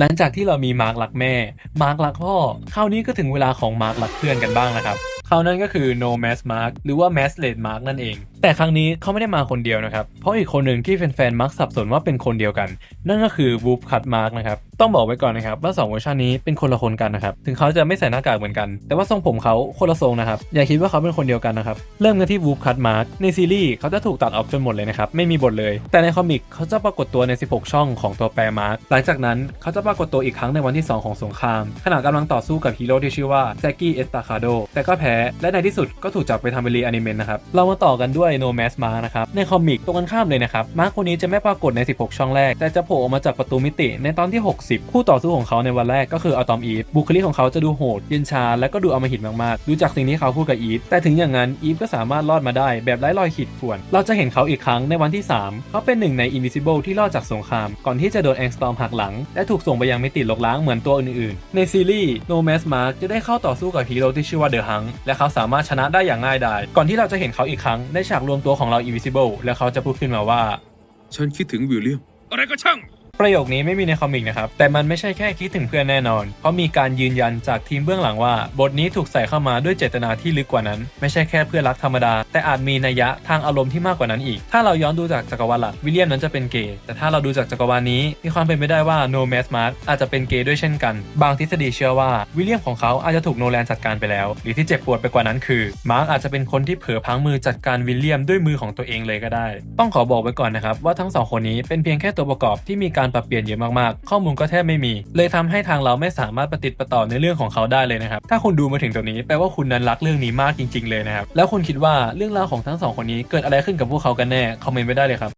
หลังจากที่เรามีมาร์กรักแม่ มาร์กรักพ่อ คราวนี้ก็ถึงเวลาของมาร์กรักเพื่อนกันบ้างนะครับคราวนั้นก็คือ no mask mark หรือว่า mask late mark นั่นเอง แต่ครั้งนี้เขาไม่ได้มาคนเดียวนะครับ เพราะอีกคนหนึ่งที่แฟนๆมักสับสนว่าเป็นคนเดียวกัน นั่นก็คือ w o o p Cut Mark นะครับ ต้องบอกไว้ก่อนนะครับว่า2เวอร์ชันนี้เป็นคนละคนกันนะครับ ถึงเขาจะไม่ใส่หน้ากากเหมือนกัน แต่ว่าทรงผมเขาคนละทรงนะครับ อย่าคิดว่าเขาเป็นคนเดียวกันนะครับ เริ่มกันที่ Wolf Cut Mark ในซีรีส์เขาจะถูกตัดออกจนหมดเลยนะครับ ไม่มีบทเลย แต่ในคอมิกเขาจะปรากฏตัวใน 16 ช่องของตัวแปร Mark หลังจากนั้นเขาจะปรากฏตัวอีกครั้งในวันที่ 2 ของสงคราม ขณะกำลังต่อสู้กับฮีโร่ที่ชื่อว่าแจ็คกี้เอสตาคาโด แต่ก็แพ้ และในที่สุดก็ถูกจับไปทำเป็นรีอนิเมะนะครับ เรามาต่อกันด้วย No Mask Mark นะครับ ในคอมิกตรงกันข้ามเลยนะครับ มาร์คคนนี้จะไม่ปรากฏใน 16 ช่องแรก แต่จะโผล่ออกมาจากประตูมิติในตอนที่60คู่ต่อสู้ของเขาในวันแรกก็คืออะตอมอีฟบุคลิกของเขาจะดูโหดเย็นชาและก็ดูอำมหิตมากๆ ดูจากสิ่งที่เขาพูดกับอีฟแต่ถึงอย่างนั้นอีฟก็สามารถรอดมาได้แบบไร้รอยขีดข่วน เราจะเห็นเขาอีกครั้งในวันที่ 3 เขาเป็นหนึ่งใน Invisible ที่รอดจากสงคราม ก่อนที่จะโดนแองสตอมหักหลัง และถูกส่งไปยังมิติลกล้างเหมือนตัวอื่นๆ ในซีรีส์ No Mask Mark จะได้เข้าต่อสู้กับฮีโร่ที่ชื่อว่าเดอะฮังและเขาสามารถชนะได้อย่างง่ายดายก่อนที่เราจะเห็นเขาอีกครั้งในฉากรวมตัวของเรา Invisible และเขาจะพูดขึ้นมาว่า ฉันคิดถึงวิลเลียมอะไรก็ช่าง ประโยคนี้ไม่มีในคอมิกนะครับ แต่มันไม่ใช่แค่คิดถึงเพื่อนแน่นอน เพราะมีการยืนยันจากทีมเบื้องหลังว่า บทนี้ถูกใส่เข้ามาด้วยเจตนาที่ลึกกว่านั้น ไม่ใช่แค่เพื่อนรักธรรมดา แต่อาจมีนัยยะทางอารมณ์ที่มากกว่านั้นอีก ถ้าเราย้อนดูจากจักรวาลหลักวิลเลียมนั้นจะเป็นเกย์ แต่ถ้าเราดูจากจักรวาลนี้ มีความเป็นไปได้ว่า No Mask Mark อาจจะเป็นเกย์ด้วยเช่นกัน บางทฤษฎีเชื่อว่าวิลเลียมของเขาอาจจะถูกโนแลนจัดการไปแล้ว หรือที่เจ็บปวดไปกว่านั้นคือมาร์กอาจจะเป็นคนที่เผลอพังมือจัดการวิลเลียมด้วยมือของตัวเองเลยก็ได้ ต้องขอบอกไว้ก่อนนะครับว่าทั้งสองคนนี้เป็นเพียงแค่ตัวประกอบที่มีการปรับเปลี่ยนเยอะมากๆ ข้อมูลก็แทบไม่มี เลยทำให้ทางเราไม่สามารถประติดประต่อในเรื่องของเขาได้เลยนะครับ ถ้าคุณดูมาถึงตรงนี้แปลว่าคุณนั้นรักเรื่องนี้มากจริง ๆ เลยนะครับ แล้วคุณคิดว่าเรื่องราวของทั้งสองคนนี้เกิดอะไรขึ้นกับพวกเขากันแน่ คอมเมนต์ไว้ได้เลยครับ